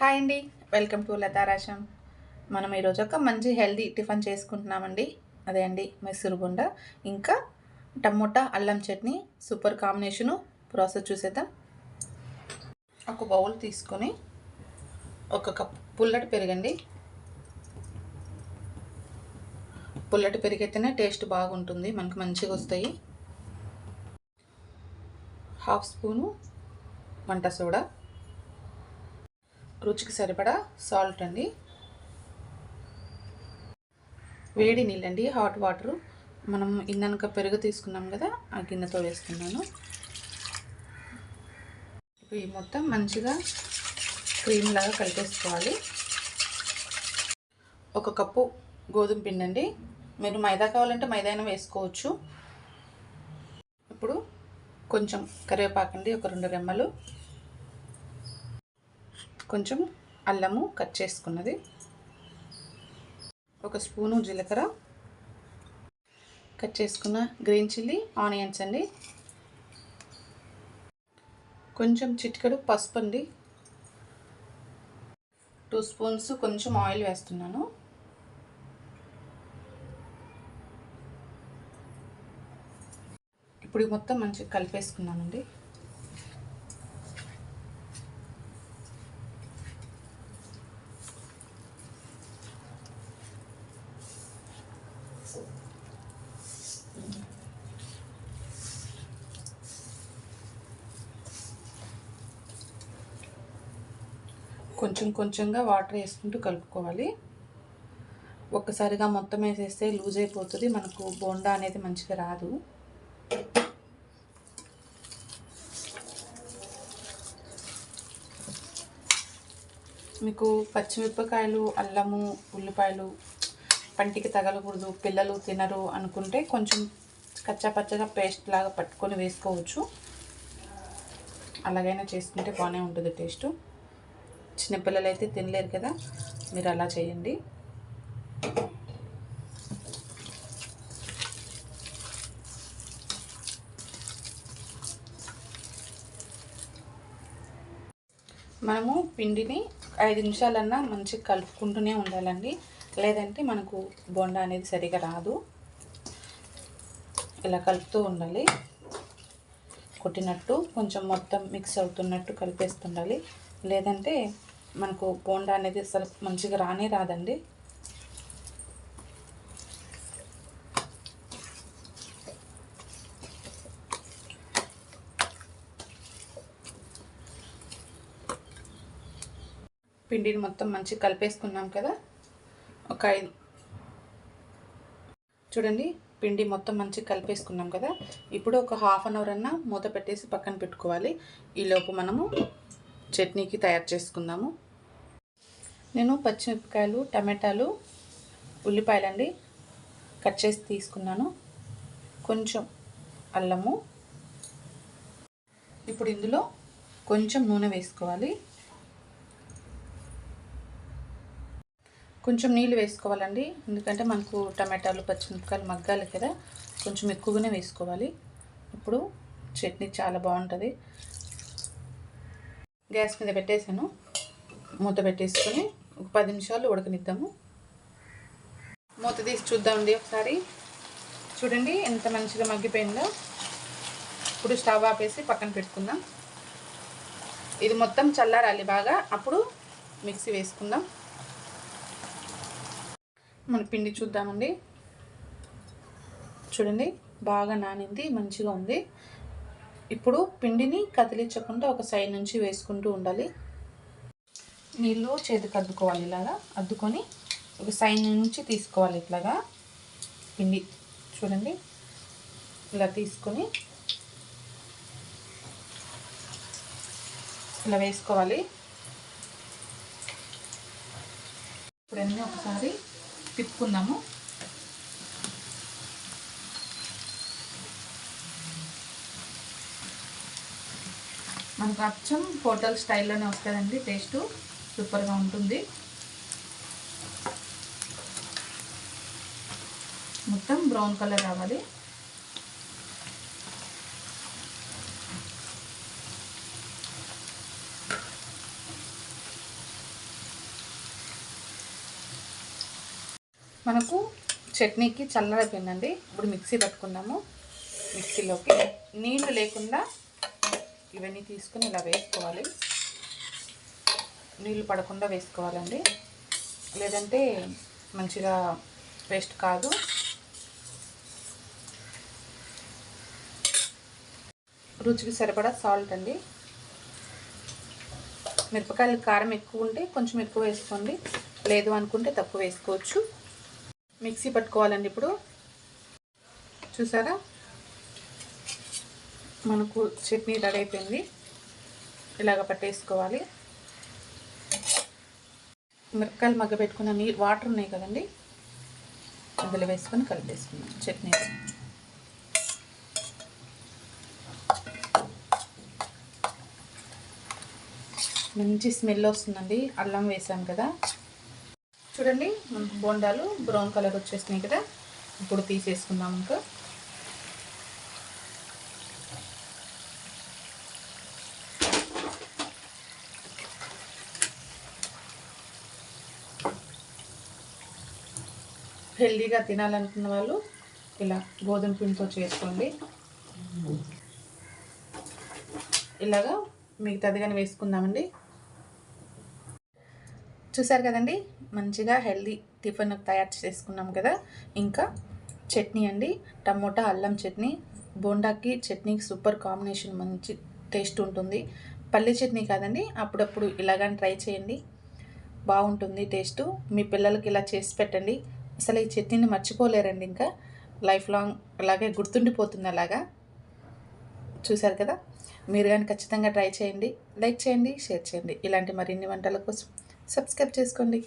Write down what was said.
Hi అండి. Welcome to లతారాశం మనం ఈరోజు ఒక మంచి హెల్దీ టిఫిన్ చేసుకుంటున్నామండి. అదే అండి మైసూరు గుండ ఇంకా టమోటా అల్లం చట్నీ సూపర్ కాంబినేషను ప్రాసెస్ చూసేద్దాం. ఒక బౌల్ తీసుకొని ఒక కప్ పుల్లటి పెరగండి. పుల్లటి పెరిగైతేనే టేస్ట్ బాగుంటుంది మనకు మంచిగా వస్తాయి హాఫ్ స్పూను వంట సోడా. రుచికి సరిపడా సాల్ట్ అండి. వేడి నీళ్ళండి హాట్ వాటరు మనం ఇందనక పెరుగు తీసుకున్నాం కదా ఆ గిన్నెతో వేసుకున్నాను ఇవి మొత్తం మంచిగా క్రీమ్ లాగా కలిపేసుకోవాలి. ఒక కప్పు గోధుమ పిండి అండి మీరు మైదా కావాలంటే మైదా వేసుకోవచ్చు. ఇప్పుడు కొంచెం కరివేపాకండి ఒక రెండు రెమ్మలు. కొంచెం అల్లము కట్ చేసుకున్నది. ఒక స్పూను జీలకర్ర. కట్ చేసుకున్న గ్రీన్ చిల్లీ ఆనియన్స్ అండి. కొంచెం చిటికెడు పసుపు అండి. టూ స్పూన్స్ కొంచెం ఆయిల్ వేస్తున్నాను. ఇప్పుడు మొత్తం మంచిగా కలిపేసుకున్నానండి. కొంచెం కొంచెంగా వాటర్ వేసుకుంటూ కలుపుకోవాలి. ఒక్కసారిగా మొత్తం వేసేస్తే లూజ్ అయిపోతుంది. మనకు బోండా అనేది మంచిగా రాదు. మీకు పచ్చిమిరపకాయలు అల్లము ఉల్లిపాయలు పంటికి తగలకూడదు పిల్లలు తినరు అనుకుంటే కొంచెం కచ్చా పచ్చగా పేస్ట్ లాగా పట్టుకొని వేసుకోవచ్చు. అలాగైనా చేసుకుంటే బాగానే ఉంటుంది టేస్ట్. చిన్నపిల్లలు అయితే తినలేరు కదా మీరు అలా చేయండి. మనము పిండిని ఐదు నిమిషాలన్నా మంచిగా కలుపుకుంటూనే ఉండాలండి. లేదంటే మనకు బొండా అనేది సరిగా రాదు. ఇలా కలుపుతూ ఉండాలి. కొట్టినట్టు కొంచెం మొత్తం మిక్స్ అవుతున్నట్టు కలిపేస్తుండాలి. లేదంటే మనకు బోండా అనేది అసలు మంచిగా రానే రాదండి. పిండిని మొత్తం మంచిగా కలిపేసుకున్నాం కదా. ఒక ఐదు చూడండి పిండి మొత్తం మంచిగా కలిపేసుకున్నాం కదా. ఇప్పుడు ఒక హాఫ్ అన్ అవర్ అన్నా మూత పెట్టేసి పక్కన పెట్టుకోవాలి. ఈలోపు మనము చట్నీకి తయారు చేసుకుందాము. నేను పచ్చిమిరపకాయలు టమాటాలు ఉల్లిపాయలండి కట్ చేసి తీసుకున్నాను. కొంచెం అల్లము. ఇప్పుడు ఇందులో కొంచెం నూనె వేసుకోవాలి. కొంచెం నీళ్ళు వేసుకోవాలండి. ఎందుకంటే మనకు టమాటాలు పచ్చిమిరపకాయలు మగ్గాలి కదా. కొంచెం ఎక్కువగానే వేసుకోవాలి. ఇప్పుడు చట్నీ చాలా బాగుంటుంది. గ్యాస్ మీద పెట్టేసాను మూత పెట్టేసుకొని ఒక పది నిమిషాలు ఉడకనిద్దాము. మూత తీసి చూద్దామండి ఒకసారి. చూడండి ఎంత మంచిగా మగ్గిపోయిందో. ఇప్పుడు స్టవ్ ఆపేసి పక్కన పెట్టుకుందాం. ఇది మొత్తం చల్లారాలి బాగా. అప్పుడు మిక్సీ వేసుకుందాం. మన పిండి చూద్దామండి. చూడండి బాగా నానింది మంచిగా ఉంది. ఇప్పుడు పిండిని కదిలించకుండా ఒక సైడ్ నుంచి వేసుకుంటూ ఉండాలి. నీళ్ళు చేతికి అద్దుకోవాలి ఇలాగా. అద్దుకొని ఒక సైడ్ నుంచి తీసుకోవాలి ఇట్లాగా పిండి. చూడండి ఇలా తీసుకొని ఇలా వేసుకోవాలి. ఇప్పుడన్నీ ఒకసారి తిప్పుకుందాము. మనకు అచ్చం హోటల్ స్టైల్లోనే వస్తుందండి టేస్ట్ సూపర్గా ఉంటుంది. మొత్తం బ్రౌన్ కలర్ రావాలి. మనకు చట్నీకి చల్లరైపోయిందండి ఇప్పుడు మిక్సీ పట్టుకుందాము. మిక్సీలోకి నీళ్ళు లేకుండా ఇవన్నీ తీసుకుని ఇలా వేసుకోవాలి. నీళ్ళు పడకుండా వేసుకోవాలండి. లేదంటే మంచిగా పేస్ట్ కాదు. రుచికి సరిపడా సాల్ట్ అండి. మిరపకాయలు కారం ఎక్కువ ఉంటే కొంచెం ఎక్కువ వేసుకోండి. లేదు అనుకుంటే తక్కువ వేసుకోవచ్చు. మిక్సీ పట్టుకోవాలండి ఇప్పుడు. చూసారా? మనకు చట్నీ రెడీ అయిపోయింది. ఇలాగ పట్టేసుకోవాలి. మిరపకాయలు మగ్గ పెట్టుకున్న నీళ్ళు వాటర్ ఉన్నాయి కదండి? అందులో వేసుకొని కలిపేసుకున్నాం చట్నీ. మంచి స్మెల్ వస్తుందండి. అల్లం వేసాం కదా? చూడండి మనకు బోండాలు బ్రౌన్ కలర్ వచ్చేసినాయి కదా. ఇప్పుడు తీసేసుకుందాం ఇంకా. హెల్దీగా తినాలనుకున్న వాళ్ళు ఇలా గోధుమ పిండితో చేసుకోండి. ఇలాగా మిగతాది కానీ వేసుకుందామండి. చూసారు కదండి? మంచిగా హెల్దీ టిఫిన్ తయారు చేసుకున్నాం కదా. ఇంకా చట్నీ అండి. టమోటా అల్లం చట్నీ బోండాకి చట్నీకి సూపర్ కాంబినేషన్ మంచి టేస్ట్ ఉంటుంది. పల్లి చట్నీ కాదండి అప్పుడప్పుడు ఇలాగని ట్రై చేయండి. బాగుంటుంది టేస్ట్. మీ పిల్లలకి ఇలా చేసి పెట్టండి. అసలు ఈ చట్నీని మర్చిపోలేరండి ఇంకా. లైఫ్ లాంగ్ అలాగే గుర్తుండిపోతుంది అలాగా. చూసారు కదా? మీరు కానీ ఖచ్చితంగా ట్రై చేయండి. లైక్ చేయండి షేర్ చేయండి. ఇలాంటి మరిన్ని వంటల కోసం సబ్స్క్రైబ్ చేసుకోండి.